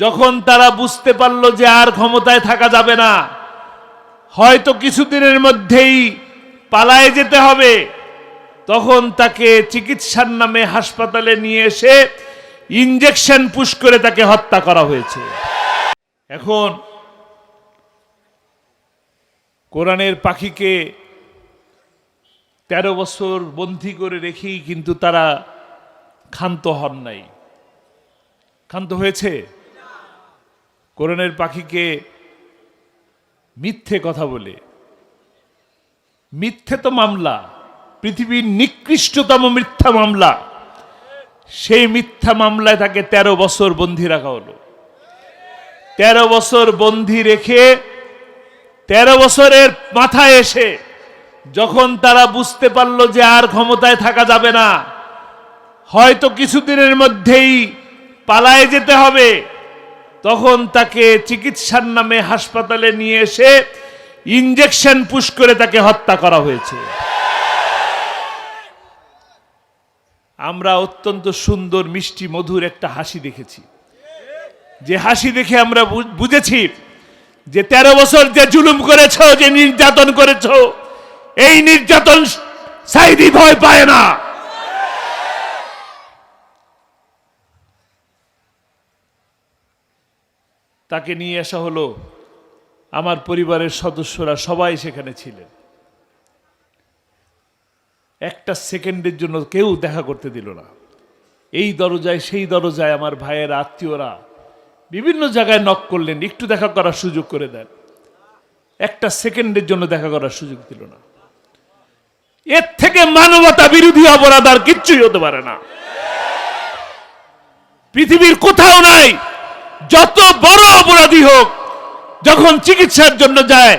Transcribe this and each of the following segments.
যখন তারা বুঝতে পারল যে আর ক্ষমতায় থাকা যাবে না, হয়তো কিছুদিনের মধ্যেই পালায় যেতে হবে, তখন তাকে চিকিৎসার নামে হাসপাতালে নিয়ে এসে ইঞ্জেকশন পুশ করে তাকে হত্যা করা হয়েছে। এখন কোরআনের পাখিকে তেরো বছর বন্দি করে রেখেই কিন্তু তারা ক্ষান্ত হন নাই। ক্ষান্ত হয়েছে? কোরআনের পাখিকে মিথ্যে কথা বলে। মিথ্যে তো মামলা, পৃথিবীর নিকৃষ্টতম মিথ্যা মামলা। সেই মিথ্যা মামলায় তাকে তেরো বছর বন্দি রাখা হলো। তেরো বছর বন্দি রেখে তেরো বছরের মাথায় এসে যখন তারা বুঝতে পারল যে আর ক্ষমতায় থাকা যাবে না, হয়তো কিছুদিনের মধ্যেই পালায় যেতে হবে। তখন তাকে চিকিৎসার নামে হাসপাতালে নিয়ে এসে ইঞ্জেকশন পুশ করে তাকে হত্যা করা হয়েছে। আমরা অত্যন্ত সুন্দর, মিষ্টি, মধুর একটা হাসি দেখেছি। যে হাসি দেখে আমরা বুঝেছি যে তেরো বছর যে জুলুম করেছ, যে নির্যাতন করেছ, এই নির্যাতন সাইদি ভয় পায় না। তাকে নিয়ে আসা হলো আমার পরিবারের সদস্যরা, সবাই সেখানে ছিলেন। একটা সেকেন্ডের জন্য কেউ দেখা করতে দিল না। এই দরজায়, সেই দরজায় আমার ভাইয়ের আত্মীয়রা বিভিন্ন জায়গায় নক করলেন, একটু দেখা করার সুযোগ করে দেন। একটা সেকেন্ডের জন্য দেখা করার সুযোগ দিল না। এর থেকে মানবতা বিরোধী অপরাধ আর কিচ্ছুই হতে পারে না। পৃথিবীর কোথাও নাই। যত বড় অপরাধী হোক, যখন চিকিৎসার জন্য যায়,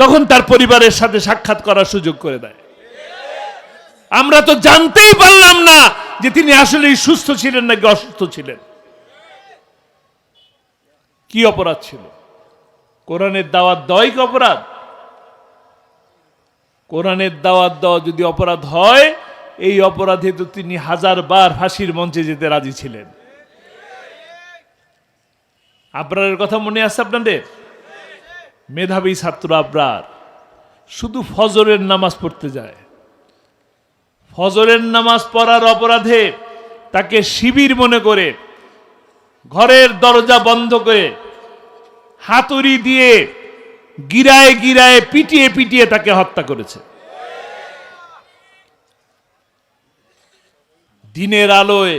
তখন তার পরিবারের সাথে সাক্ষাৎ করার সুযোগ করে দেয়। আমরা তো জানতেই পারলাম না যে তিনি আসলেই সুস্থ ছিলেন নাকি অসুস্থ ছিলেন। কি অপরাধ ছিল? কোরআনের দাওয়াত দেওয়াই কি অপরাধ? কোরআনের দাওয়াত দেওয়া যদি অপরাধ হয়, এই অপরাধে তো তিনি হাজার বার ফাঁসির মঞ্চে যেতে রাজি ছিলেন। আবরারের কথা মনে আছে আপনাদের? মেধাবী ছাত্র আবরার, শুধু ফজরের নামাজ পড়তে যায়। ফজরের নামাজ পড়ার অপরাধে তাকে শিবির মনে করে, ঘরের দরজা বন্ধ করে, হাতুড়ি দিয়ে গিরায় গিরায় পিটিয়ে পিটিয়ে তাকে হত্যা করেছে। দিনের আলোয়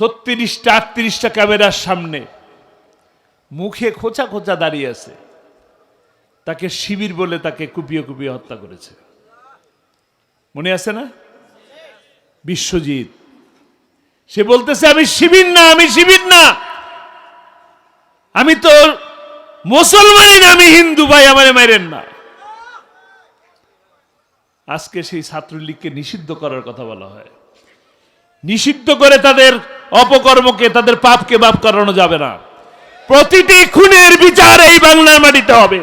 ছত্রিশটা, আটত্রিশটা ক্যামেরার সামনে মুখে খোঁচা খোঁচা দাঁড়িয়ে আছে। তাকে শিবির বলে তাকে কুপিয়ে কুপিয়ে হত্যা করেছে। মনে আছে না? বিশ্বজিৎ। সে বলতেছে, আমি শিবির না, আমি শিবির না। আমি তো মুসলমানই না, আমি হিন্দু, ভাই, আমারে মাইরেন না। আজকে সেই ছাত্রলীগকে নিষিদ্ধ করার কথা বলা হয়। নিষিদ্ধ করে তাদের অপকর্মকে তাদের পাপকে বাপ করানো যাবে না। প্রতিটি খুনের বিচার এই বাংলার মাটিতে হবে।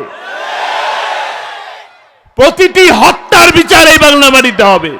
প্রতিটি হত্যার বিচার এই বাংলা মাটিতে হবে।